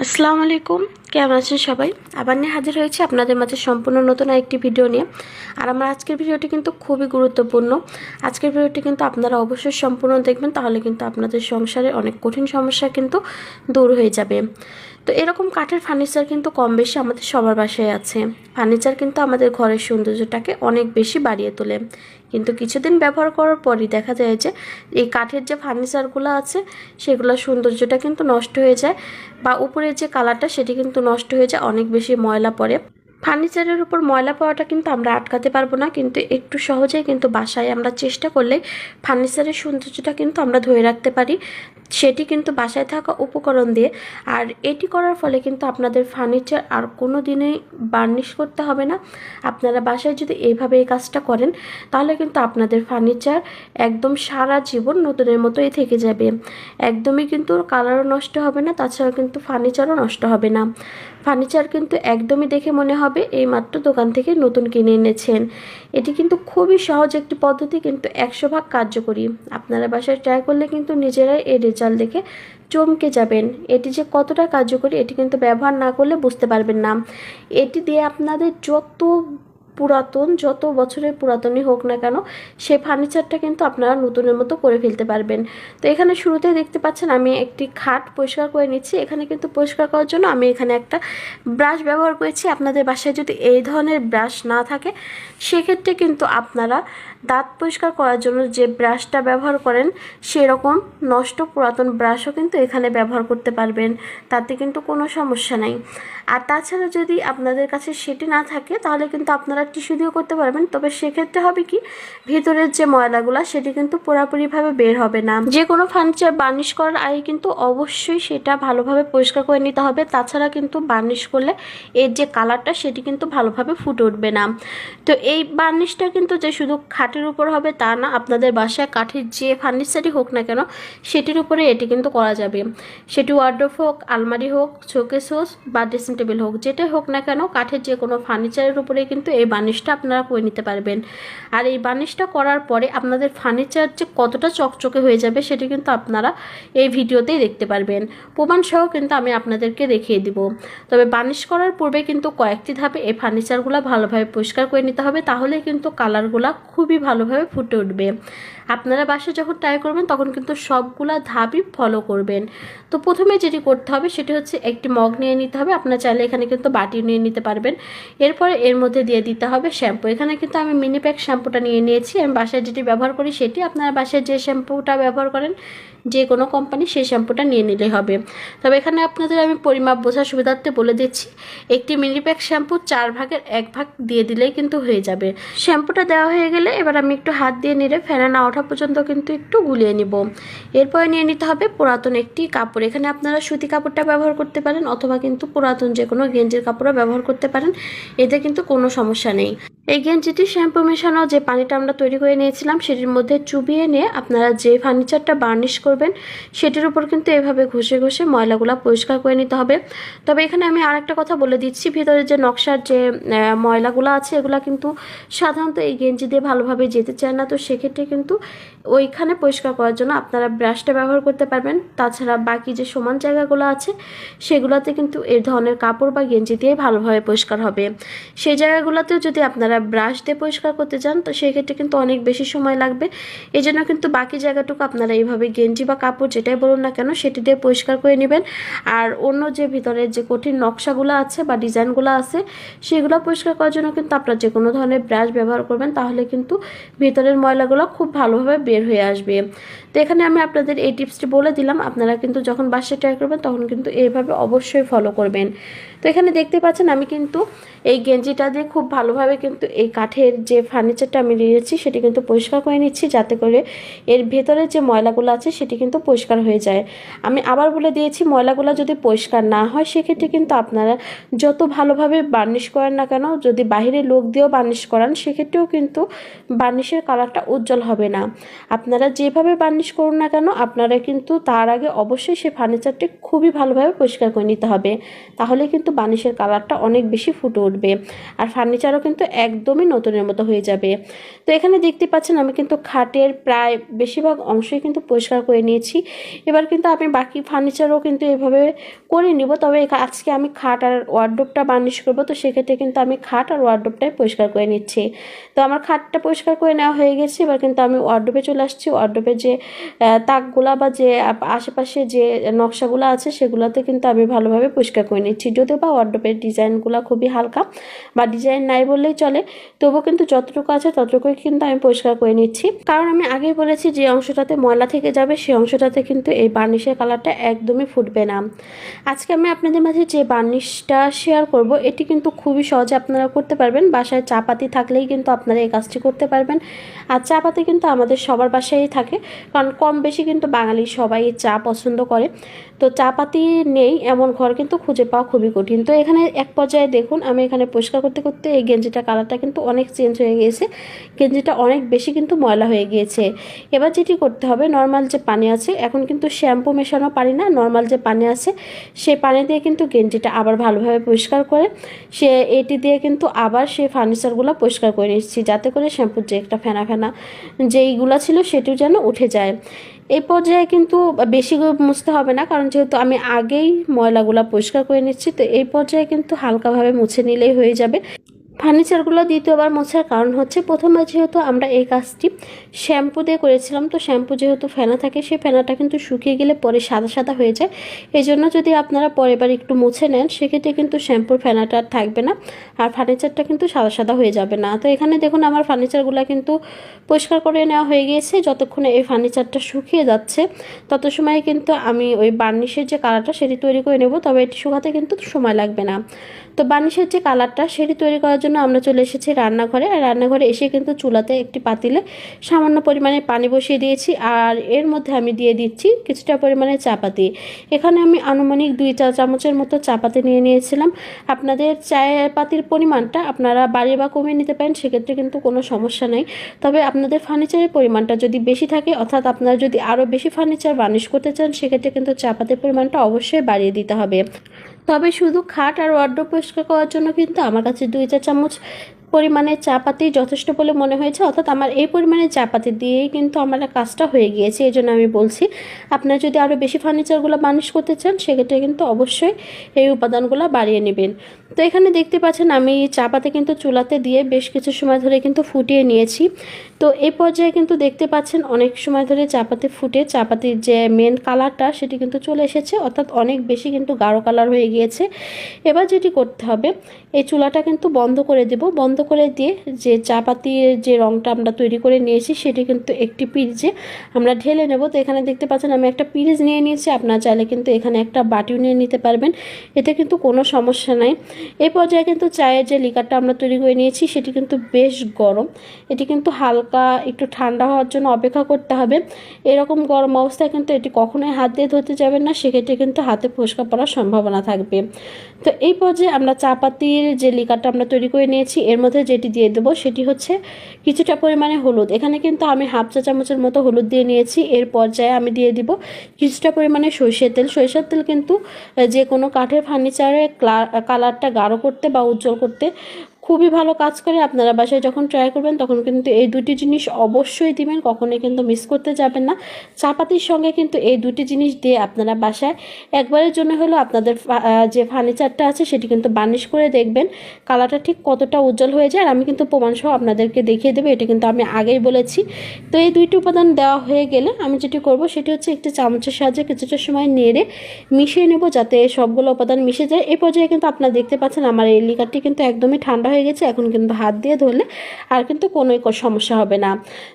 السلام عليكم. কেমন আছেন সবাই? আবার নিয়ে হাজির হয়েছি আপনাদের মাঝে সম্পূর্ণ নতুন একটি ভিডিও নিয়ে। আর আমার আজকের ভিডিওটি কিন্তু খুবই গুরুত্বপূর্ণ। আজকের ভিডিওটি কিন্তু আপনারা অবশ্যই সম্পূর্ণ দেখবেন, তাহলে কিন্তু আপনাদের সংসারে অনেক কঠিন সমস্যা কিন্তু দূর হয়ে যাবে। তো এরকম কাঠের ফার্নিচার কিন্তু কম বেশি আমাদের সবার বাসায় আছে। ফার্নিচার কিন্তু আমাদের ঘরের সৌন্দর্যটাকে অনেক বেশি বাড়িয়ে তোলে। কিন্তু কিছুদিন ব্যবহার করার পরই দেখা যায় যে, এই কাঠের যে ফার্নিচারগুলো আছে, সেগুলোর সৌন্দর্যটা কিন্তু নষ্ট হয়ে যায় বা উপরের যে কালারটা সেটি কিন্তু নষ্ট হয়ে যায় অনেক বেশি ময়লা পড়ে ফার্নিচারের উপর ময়লা পড়াটা কিন্তু আমরা আটকাতে পারব না, কিন্তু একটু সহজেই কিন্তু বাসায় আমরা চেষ্টা করলে ফার্নিচারের সৌন্দর্যটা কিন্তু আমরা ধরে রাখতে পারি। সেটি কিন্তু বাসায় থাকা উপকরণ দিয়ে। আর এটি করার ফলে কিন্তু আপনাদের ফার্নিচার আর কোনো দিনেই বার্নিশ করতে হবে না। আপনারা বাসায় যদি এইভাবে এই কাজটা করেন, তাহলে কিন্তু আপনাদের ফার্নিচার একদম সারা জীবন নতুনের মতোই থেকে যাবে। একদমই কিন্তু কালারও নষ্ট হবে না তাছাড়া কিন্তু ফার্নিচারও নষ্ট হবে না। ফার্নিচার কিন্তু একদমই দেখে মনে হবে এই মাত্র দোকান থেকে নতুন কিনে এনেছেন। এটি কিন্তু খুবই সহজ একটি পদ্ধতি, কিন্তু একশো ভাগ কার্যকরী। আপনারা বাসায় ট্রাই করলে কিন্তু নিজেরাই এই রেজাল্ট দেখে চমকে যাবেন। এটি যে কতটা কার্যকরী, এটি কিন্তু ব্যবহার না করলে বুঝতে পারবেন না। এটি দিয়ে আপনাদের যত পুরাতন, যত বছরের পুরাতনই হোক না কেন সেই ফার্নিচারটা কিন্তু আপনারা নতুনের মতো করে ফেলতে পারবেন। তো এখানে শুরুতেই দেখতে পাচ্ছেন আমি একটি খাট পরিষ্কার করে নিচ্ছি। এখানে কিন্তু পরিষ্কার করার জন্য আমি এখানে একটা ব্রাশ ব্যবহার করেছি। আপনাদের বাসায় যদি এই ধরনের ব্রাশ না থাকে, সেক্ষেত্রে কিন্তু আপনারা দাঁত পরিষ্কার করার জন্য যে ব্রাশটা ব্যবহার করেন, সেরকম নষ্ট পুরাতন ব্রাশও কিন্তু এখানে ব্যবহার করতে পারবেন। তাতে কিন্তু কোনো সমস্যা নাই। আর তাছাড়া যদি আপনাদের কাছে সেটি না থাকে, তাহলে কিন্তু আপনারা টিস্যু দিয়েও করতে পারবেন, তবে সেক্ষেত্রে হবে কি, ভিতরের যে ময়লাগুলো, সেটি কিন্তু পুরোপুরিভাবে বের হবে না। যে কোনো ফার্নিচার বার্নিশ করার আগে কিন্তু অবশ্যই সেটা ভালোভাবে পরিষ্কার করে নিতে হবে। তাছাড়া কিন্তু বার্নিশ করলে এর যে কালারটা, সেটি কিন্তু ভালোভাবে ফুটে উঠবে না। তো এই বার্নিশটা কিন্তু যে শুধু খাটের উপর হবে তা না, আপনাদের বাসায় কাঠের যে ফার্নিচারই হোক না কেন, সেটির উপরে এটি কিন্তু করা যাবে। সেটি ওয়ার্ড্রোফ হোক, আলমারি হোক শোকেস হোক বা ড্রেসিং টেবিল হোক, যেটাই হোক না কেন, কাঠের যে কোনো ফার্নিচারের উপরে কিন্তু এই বার্নিশটা আপনারা করে নিতে পারবেন। আর এই বার্নিশটা করার পরে আপনাদের ফার্নিচার যে কতটা চকচকে হয়ে যাবে সেটা কিন্তু আপনারা এই ভিডিওতেই দেখতে পারবেন। প্রমাণসহ কিন্তু আমি আপনাদেরকে দেখিয়ে দিব। তবে বার্নিশ করার পূর্বে কিন্তু কয়েকটি ধাপে এই ফার্নিচারগুলো ভালোভাবে পরিষ্কার করে নিতে হবে তাহলে কিন্তু কালারগুলো খুবই ভালোভাবে ফুটে উঠবে। আপনারা বাসায় যখন ট্রাই করবেন, তখন কিন্তু সবগুলা ধাপই ফলো করবেন। তো প্রথমে যেটি করতে হবে, সেটি হচ্ছে একটি মগ নিয়ে নিতে হবে। আপনারা চাইলে এখানে কিন্তু বাটি নিয়ে নিতে পারবেন। এরপরে এর মধ্যে দিয়ে দিতে হবে শ্যাম্পু। এখানে কিন্তু আমি মিনি প্যাক শ্যাম্পুটা নিয়ে নিয়েছি। আমি বাসায় যেটি ব্যবহার করি, সেটি আপনারা বাসায় যে শ্যাম্পুটা ব্যবহার করেন, যে কোনো কোম্পানি সেই শ্যাম্পুটা নিয়ে নিলে হবে। তবে এখানে আপনাদের আমি পরিমাপ বোঝার সুবিধার্থে বলে দিচ্ছি, একটি মিনি প্যাক শ্যাম্পু চার ভাগের এক ভাগ দিয়ে দিলেই কিন্তু হয়ে যাবে। শ্যাম্পুটা দেওয়া হয়ে গেলে এবার আমি একটু হাত দিয়ে নেড়ে ফেনা না ওঠা পর্যন্ত কিন্তু একটু গুলিয়ে নিব। এরপরে নিয়ে নিতে হবে পুরাতন একটি কাপড়। এখানে আপনারা সুতি কাপড়টা ব্যবহার করতে পারেন অথবা কিন্তু পুরাতন যে কোনো গেঞ্জির কাপড়ও ব্যবহার করতে পারেন। এতে কিন্তু কোনো সমস্যা নেই। এই গেঞ্জিটি শ্যাম্পু মেশানো, যে পানিটা আমরা তৈরি করে নিয়েছিলাম, সেটির মধ্যে চুবিয়ে নিয়ে আপনারা যে ফার্নিচারটা বার্নিশ করবেন, সেটির উপর কিন্তু এভাবে ঘষে ঘষে ময়লাগুলো পরিষ্কার করে নিতে হবে। তবে এখানে আমি আর একটা কথা বলে দিচ্ছি, ভিতরে যে নকশার যে ময়লাগুলো আছে, এগুলো কিন্তু সাধারণত এই গেঞ্জি দিয়ে ভালোভাবে যেতে চায় না। তো সেক্ষেত্রে কিন্তু ওইখানে পরিষ্কার করার জন্য আপনারা ব্রাশটা ব্যবহার করতে পারবেন। তাছাড়া বাকি যে সমান জায়গাগুলো আছে, সেগুলোতে কিন্তু এই ধরনের কাপড় বা গেঞ্জি দিয়ে ভালোভাবে পরিষ্কার হবে। সেই জায়গাগুলোতেও যদি আপনারা ব্রাশ দিয়ে পরিষ্কার করতে চান, তো সেক্ষেত্রে কিন্তু অনেক বেশি সময় লাগবে। এই জন্য কিন্তু বাকি জায়গাটুকু আপনারা এইভাবে গেঞ্জি বা কাপড় যেটাই বলুন না কেন, সেটি দিয়ে পরিষ্কার করে নেবেন। আর অন্য যে ভিতরের যে কঠিন নকশাগুলো আছে বা ডিজাইনগুলো আছে, সেগুলো পরিষ্কার করার জন্য কিন্তু আপনারা যে কোনো ধরনের ব্রাশ ব্যবহার করবেন, তাহলে কিন্তু ভিতরের ময়লাগুলো খুব ভালোভাবে বের হয়ে আসবে। তো এখানে আমি আপনাদের এই টিপসটি বলে দিলাম, আপনারা কিন্তু যখন বাসায় ট্রাই করবেন তখন কিন্তু এইভাবে অবশ্যই ফলো করবেন। তো এখানে দেখতে পাচ্ছেন আমি কিন্তু এই গেঞ্জিটা দিয়ে খুব ভালোভাবে কিন্তু এই কাঠের যে ফার্নিচারটা আমি নিয়েছি সেটি কিন্তু পরিষ্কার করে নিচ্ছি, যাতে করে এর ভেতরে যে ময়লাগুলো আছে সেটি কিন্তু পরিষ্কার হয়ে যায়। আমি আবার বলে দিয়েছি, ময়লাগুলো যদি পরিষ্কার না হয় সেক্ষেত্রে কিন্তু আপনারা যত ভালোভাবে বার্নিশ করেন না কেন, যদি বাহিরে লোক দিয়েও বার্নিশ করান, সেক্ষেত্রেও কিন্তু বার্নিশের কালারটা উজ্জ্বল হবে না। আপনারা যেভাবে বার্নিশ করুন না কেন, আপনারা কিন্তু তার আগে অবশ্যই সে ফার্নিচারটি খুবই ভালোভাবে পরিষ্কার করে নিতে হবে। তাহলে কিন্তু বানিশের কালারটা অনেক বেশি ফুটে উঠবে আর ফার্নিচারও কিন্তু একদমই নতুনের মতো হয়ে যাবে। তো এখানে দেখতে পাচ্ছেন আমি কিন্তু খাটের প্রায় বেশিরভাগ অংশই কিন্তু পরিষ্কার করে নিয়েছি। এবার কিন্তু আমি বাকি ফার্নিচারও কিন্তু এভাবে করে নিব, তবে আজকে আমি খাট আর ওয়ার্ডরোবটা বার্নিশ করব, তো সেক্ষেত্রে কিন্তু আমি খাট আর ওয়ার্ডরোবটাই পরিষ্কার করে নিচ্ছি। তো আমার খাটটা পরিষ্কার করে নেওয়া হয়ে গেছে, এবার কিন্তু আমি ওয়ার্ডরোবে চলে আসছি। ওয়ার্ডরোবের যে তাকগুলা বা যে আশেপাশে যে নকশাগুলো আছে সেগুলোতে কিন্তু আমি ভালোভাবে পরিষ্কার করে নিচ্ছি। যদিও বা ওয়ার্ডরোবের ডিজাইনগুলো খুবই হালকা বা ডিজাইন নাই বললেই চলে, তবুও কিন্তু যতটুকু আছে ততটুকুই কিন্তু আমি পরিষ্কার করে নিচ্ছি। কারণ আমি আগেই বলেছি যে অংশটাতে ময়লা থেকে যাবে, সেই অংশটাতে কিন্তু এই বার্নিশের কালারটা একদমই ফুটবে না। আজকে আমি আপনাদের মাঝে যে বার্নিশটা শেয়ার করব, এটি কিন্তু খুবই সহজে আপনারা করতে পারবেন। বাসায় চা পাতি থাকলেই কিন্তু আপনারা এই কাজটি করতে পারবেন। আর চা পাতি কিন্তু আমাদের সবার বাসায়ই থাকে। কারণ কম বেশি কিন্তু বাঙালি সবাই চা পছন্দ করে। তো চা পাতি নেই, এমন ঘর কিন্তু খুঁজে পাওয়া খুবই কঠিন। তো এখানে এক পর্যায়ে দেখুন, আমি এখানে পরিষ্কার করতে করতে এই গেঞ্জিটা কালারটা কিন্তু অনেক চেঞ্জ হয়ে গিয়েছে। গেঞ্জিটা অনেক বেশি কিন্তু ময়লা হয়ে গিয়েছে। এবার যেটি করতে হবে নর্মাল যে পানি আছে, এখন কিন্তু শ্যাম্পু মেশানো পানি না নর্মাল যে পানি আছে সেই পানি দিয়ে কিন্তু গেঞ্জিটা আবার ভালোভাবে পরিষ্কার করে, সে এটি দিয়ে কিন্তু আবার সেই ফার্নিচারগুলো পরিষ্কার করে নিচ্ছি, যাতে করে শ্যাম্পুর যে একটা ফেনা ফেনা যেইগুলো ছিল সেটিও যেন উঠে যায়। এই পর্যায়ে কিন্তু বেশি মুছতে হবে না, কারণ যেহেতু আমি আগেই ময়লাগুলো পরিষ্কার করে নিচ্ছি, তো এই পর্যায়ে কিন্তু হালকাভাবে মুছে নিলেই হয়ে যাবে। ফার্নিচারগুলো দ্বিতীয়বার মোছার কারণ হচ্ছে প্রথমে যেহেতু আমরা এই কাজটি শ্যাম্পু দিয়ে করেছিলাম, তো শ্যাম্পু যেহেতু ফেনা থাকে, সেই ফেনাটা কিন্তু শুকিয়ে গেলে পরে সাদা সাদা হয়ে যায়। এই জন্য যদি আপনারা পরের বার একটু মুছে নেন, সেক্ষেত্রে কিন্তু শ্যাম্পুর ফেনাটা আর থাকবে না আর ফার্নিচারটা কিন্তু সাদা সাদা হয়ে যাবে না। তো এখানে দেখুন আমার ফার্নিচারগুলো কিন্তু পরিষ্কার করে নেওয়া হয়ে গিয়েছে। যতক্ষণে এই ফার্নিচারটা শুকিয়ে যাচ্ছে, তত সময় কিন্তু আমি ওই বার্নিশের যে কালারটা সেটি তৈরি করে নেব, তবে এটি শুকাতে কিন্তু সময় লাগবে না। তো বার্নিশের যে কালারটা সেটি তৈরি করার জন্য আমরা চলে এসেছি রান্নাঘরে। আর রান্নাঘরে এসে কিন্তু চুলাতে একটি পাতিলে সামান্য পরিমাণে পানি বসিয়ে দিয়েছি। আর এর মধ্যে আমি দিয়ে দিচ্ছি কিছুটা পরিমাণে চাপাতি। এখানে আমি আনুমানিক দুই চা চামচের মতো চাপাতি নিয়ে নিয়েছিলাম। আপনাদের চায়ের পাতির পরিমাণটা আপনারা বাড়িয়ে বা কমিয়ে নিতে পারেন, সেক্ষেত্রে কিন্তু কোনো সমস্যা নেই। তবে আপনাদের ফার্নিচারের পরিমাণটা যদি বেশি থাকে, অর্থাৎ আপনারা যদি আরও বেশি ফার্নিচার বার্নিশ করতে চান, সেক্ষেত্রে কিন্তু চাপাতির পরিমাণটা অবশ্যই বাড়িয়ে দিতে হবে। তবে শুধু খাট আর ওয়ার্ড পরিষ্কার করার জন্য কিন্তু আমার কাছে দুইটা চামচ পরিমাণে চাপাতি যথেষ্ট বলে মনে হয়েছে, অর্থাৎ আমার এই পরিমাণে চাপাতি দিয়েই কিন্তু আমার কাজটা হয়ে গিয়েছে, এই জন্য আমি বলছি, আপনারা যদি আরও বেশি ফার্নিচারগুলো বার্নিশ করতে চান, সেক্ষেত্রে কিন্তু অবশ্যই এই উপাদানগুলো বাড়িয়ে নেবেন। তো এখানে দেখতে পাচ্ছেন, আমি চাপাতি কিন্তু চুলাতে দিয়ে বেশ কিছু সময় ধরে কিন্তু ফুটিয়ে নিয়েছি। তো এই পর্যায়ে কিন্তু দেখতে পাচ্ছেন, অনেক সময় ধরে চাপাতি ফুটে চাপাতির যে মেন কালারটা সেটি কিন্তু চলে এসেছে, অর্থাৎ অনেক বেশি কিন্তু গাঢ় কালার হয়ে গিয়েছে। এবার যেটি করতে হবে, এই চুলাটা কিন্তু বন্ধ করে দেব, বন্ধ করে দিয়ে যে চাপাতির যে রঙটা আমরা তৈরি করে নিয়েছি, সেটি কিন্তু একটি পিরিজে আমরা ঢেলে নেব। তো এখানে দেখতে পাচ্ছেন আমি একটা পিরিজ নিয়ে নিয়েছি। আপনার চাইলে কিন্তু এখানে একটা বাটিও নিয়ে নিতে পারবেন। এতে কিন্তু কোনো সমস্যা নাই। এই পর্যায়ে কিন্তু চায়ের যে লিকারটা আমরা তৈরি করে নিয়েছি, সেটি কিন্তু বেশ গরম। এটি কিন্তু হালকা একটু ঠান্ডা হওয়ার জন্য অপেক্ষা করতে হবে। এরকম গরম অবস্থায় কিন্তু এটি কখনোই হাত দিয়ে ধরতে যাবেন না, সেক্ষেত্রে কিন্তু হাতে ফোসকা পড়ার সম্ভাবনা থাকবে। তো এই পর্যায়ে আমরা চাপাতির যে লিকারটা আমরা তৈরি করে নিয়েছি, এর মধ্যে যেটি দিয়ে দেবো সেটি হচ্ছে কিছুটা পরিমাণে হলুদ। এখানে কিন্তু আমি হাফ চা চামচের মতো হলুদ দিয়ে নিয়েছি। এর পর্যায়ে আমি দিয়ে দিব কিছুটা পরিমাণে সরষের তেল। সরিষার তেল কিন্তু যে কোনো কাঠের ফার্নিচারে কালারটা গাঢ় করতে বা উজ্জ্বল করতে খুবই ভালো কাজ করে আপনারা বাসায় যখন ট্রাই করবেন, তখন কিন্তু এই দুটি জিনিস অবশ্যই দিবেন, কখনোই কিন্তু মিস করতে যাবেন না। চাপাতির সঙ্গে কিন্তু এই দুটি জিনিস দিয়ে আপনারা বাসায় একবারের জন্য হলো আপনাদের যে ফার্নিচারটা আছে, সেটি কিন্তু বার্নিশ করে দেখবেন কালারটা ঠিক কতটা উজ্জ্বল হয়ে যায়। আর আমি কিন্তু প্রমাণসহ আপনাদেরকে দেখিয়ে দেবো, এটা কিন্তু আমি আগেই বলেছি। তো এই দুইটি উপাদান দেওয়া হয়ে গেলে আমি যেটি করব, সেটি হচ্ছে একটি চামচের সাহায্যে কিছুটা সময় নেড়ে মিশিয়ে নেব, যাতে সবগুলো উপাদান মিশে যায়। এই পর্যায়ে কিন্তু আপনারা দেখতে পাচ্ছেন, আমার এই লিকারটি কিন্তু একদমই ঠান্ডা গেছে, এখন কিন্তু হাত দিয়ে ধরলে আর কিন্তু কোনো সমস্যা হবে না।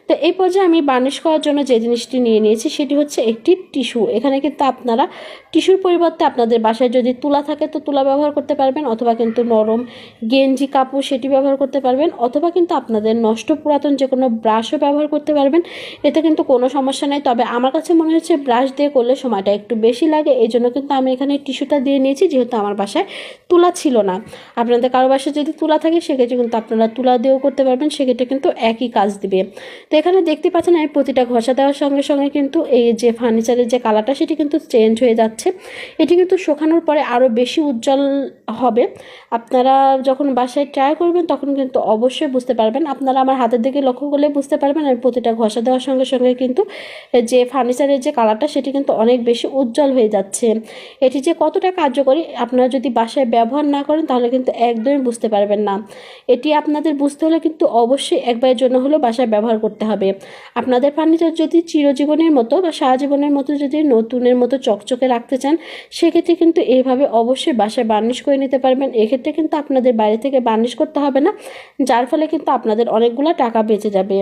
তো এই পর্যায়ে আমি বার্নিশ করার জন্য যে জিনিসটি নিয়ে নিয়েছি সেটি হচ্ছে একটি টিস্যু। এখানে কিন্তু আপনারা টিস্যুর পরিবর্তে আপনাদের বাসায় যদি তুলা থাকে তো তুলা ব্যবহার করতে পারবেন, অথবা কিন্তু নরম গেঞ্জি, কাপড় সেটি ব্যবহার করতে পারবেন, অথবা কিন্তু আপনাদের নষ্ট পুরাতন যে কোনো ব্রাশও ব্যবহার করতে পারবেন। এতে কিন্তু কোনো সমস্যা নেই। তবে আমার কাছে মনে হচ্ছে ব্রাশ দিয়ে করলে সময়টা একটু বেশি লাগে। এই জন্য কিন্তু আমি এখানে টিস্যুটা দিয়ে নিয়েছি, যেহেতু আমার বাসায় তুলা ছিল না। আপনাদের কারও বাসায় যদি তুলা থাকে থাকে সেক্ষেত্রে কিন্তু আপনারা তুলা দিয়েও করতে পারবেন, সেক্ষেত্রে কিন্তু একই কাজ দিবে। তো এখানে দেখতে পাচ্ছেন আমি প্রতিটা ঘষা দেওয়ার সঙ্গে সঙ্গে কিন্তু এই যে ফার্নিচারের যে কালারটা সেটি কিন্তু চেঞ্জ হয়ে যাচ্ছে। এটি কিন্তু শুকানোর পরে আরও বেশি উজ্জ্বল হবে। আপনারা যখন বাসায় ট্রাই করবেন, তখন কিন্তু অবশ্যই বুঝতে পারবেন। আপনারা আমার হাতের দিকে লক্ষ্য করলে বুঝতে পারবেন আমি প্রতিটা ঘষা দেওয়ার সঙ্গে সঙ্গে কিন্তু যে ফার্নিচারের যে কালারটা সেটি কিন্তু অনেক বেশি উজ্জ্বল হয়ে যাচ্ছে। এটি যে কতটা কার্যকরী, আপনারা যদি বাসায় ব্যবহার না করেন, তাহলে কিন্তু একদমই বুঝতে পারবেন না। এটি আপনাদের বুঝতে হলে কিন্তু অবশ্যই একবারের জন্য হলেও বাসায় ব্যবহার করতে হবে। আপনাদের ফার্নিচার যদি চিরজীবনের মতো বা সারাজীবনের মতো যদি নতুনের মতো চকচকে রাখতে চান, সেক্ষেত্রে কিন্তু এইভাবে অবশ্যই বাসায় বার্নিশ করে নিতে পারবেন। এক্ষেত্রে কিন্তু আপনাদের বাইরে থেকে বার্নিশ করতে হবে না, যার ফলে কিন্তু আপনাদের অনেকগুলো টাকা বেঁচে যাবে।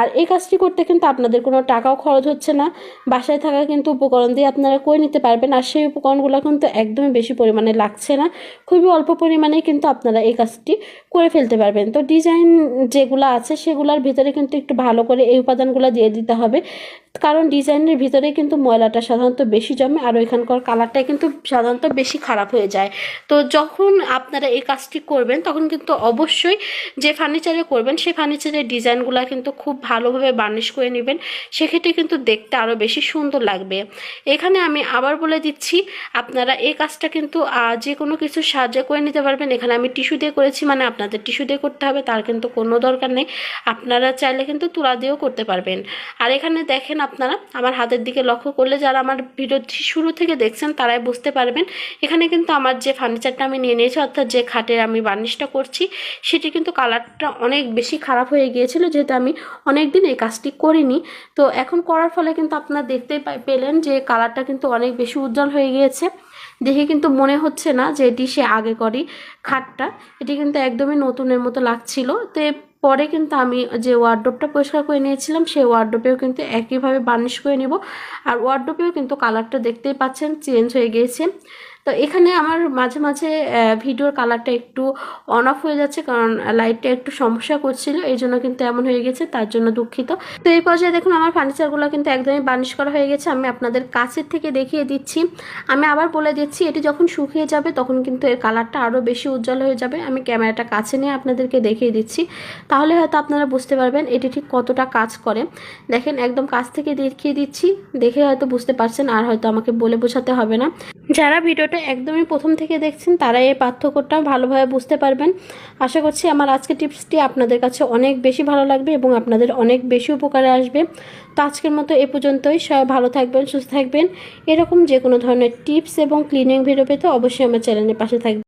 আর এই কাজটি করতে কিন্তু আপনাদের কোনো টাকাও খরচ হচ্ছে না। বাসায় থাকা কিন্তু উপকরণ দিয়ে আপনারা করে নিতে পারবেন, আর সেই উপকরণগুলো কিন্তু একদমই বেশি পরিমাণে লাগছে না। খুবই অল্প পরিমাণে কিন্তু আপনারা এই কাজটি করে ফেলতে পারবেন। তো ডিজাইন যেগুলো আছে সেগুলোর ভিতরে কিন্তু একটু ভালো করে এই উপাদানগুলো দিয়ে দিতে হবে। কারণ ডিজাইনের ভিতরে কিন্তু ময়লাটা সাধারণত বেশি জমে আর ওইখানকার কালারটা কিন্তু সাধারণত বেশি খারাপ হয়ে যায়। তো যখন আপনারা এই কাজটি করবেন, তখন কিন্তু অবশ্যই যে ফার্নিচারে করবেন, সেই ফার্নিচারের ডিজাইনগুলো কিন্তু খুব ভালোভাবে বার্নিশ করে নেবেন। সেক্ষেত্রে কিন্তু দেখতে আরও বেশি সুন্দর লাগবে। এখানে আমি আবার বলে দিচ্ছি, আপনারা এই কাজটা কিন্তু যে কোনো কিছু সাহায্য করে নিতে পারবেন। এখানে আমি টিস্যু দিয়ে করেছি মানে আপনাদের টিস্যু দিয়ে করতে হবে, তার কিন্তু কোনো দরকার নেই। আপনারা চাইলে কিন্তু তুলা দিয়েও করতে পারবেন। আর এখানে দেখেন আপনারা আমার হাতের দিকে লক্ষ্য করলে যারা আমার ভিডিওটি শুরু থেকে দেখছেন তারাই বুঝতে পারবেন। এখানে কিন্তু আমার যে ফার্নিচারটা আমি নিয়ে নিয়েছি, অর্থাৎ যে খাটের আমি বার্নিশটা করছি, সেটি কিন্তু কালারটা অনেক বেশি খারাপ হয়ে গিয়েছিল, যেহেতু আমি অনেক দিন এই কাজটি করিনি। তো এখন করার ফলে কিন্তু আপনারা দেখতে পেলেন যে কালারটা কিন্তু অনেক বেশি উজ্জ্বল হয়ে গিয়েছে। দেখে কিন্তু মনে হচ্ছে না যে এটি সে আগে করি খাটটা। এটি কিন্তু একদমই নতুনের মতো লাগছিল। তো পরে কিন্তু আমি যে ওয়ার্ড্রোপটা পরিষ্কার করে নিয়েছিলাম, সেই ওয়ার্ড্রোপেও কিন্তু একইভাবে বার্নিশ করে নেব। আর ওয়ার্ড্রোপেও কিন্তু কালারটা দেখতেই পাচ্ছেন চেঞ্জ হয়ে গিয়েছে। তো এখানে আমার মাঝে মাঝে ভিডিওর কালারটা একটু অন অফ হয়ে যাচ্ছে কারণ লাইটটা একটু সমস্যা করছিল, এই জন্য কিন্তু এমন হয়ে গেছে, তার জন্য দুঃখিত। তো এই পর্যায়ে দেখুন, আমার ফার্নিচারগুলো কিন্তু একদমই বার্নিশ করা হয়ে গেছে, আমি আপনাদের কাছের থেকে দেখিয়ে দিচ্ছি। আমি আবার বলে দিচ্ছি, এটি যখন শুকিয়ে যাবে, তখন কিন্তু এর কালারটা আরও বেশি উজ্জ্বল হয়ে যাবে। আমি ক্যামেরাটা কাছে নিয়ে আপনাদেরকে দেখিয়ে দিচ্ছি। তাহলে হয়তো আপনারা বুঝতে পারবেন, এটি ঠিক কতটা কাজ করে। দেখেন, একদম কাছ থেকে দেখিয়ে দিচ্ছি, দেখে হয়তো বুঝতে পারছেন, আর হয়তো আমাকে বলে বোঝাতে হবে না। যারা ভিডিওটা একদমই প্রথম থেকে দেখছেন তারা এই পার্থক্যটা ভালোভাবে বুঝতে পারবেন। আশা করছি আমার আজকের টিপসটি আপনাদের কাছে অনেক বেশি ভালো লাগবে এবং আপনাদের অনেক বেশি উপকারে আসবে। তো আজকের মতো এ পর্যন্তই। সবাই ভালো থাকবেন, সুস্থ থাকবেন। এরকম যে কোনো ধরনের টিপস এবং ক্লিনিং ভিডিও পেতে অবশ্যই আমার চ্যানেলের পাশে থাকবেন।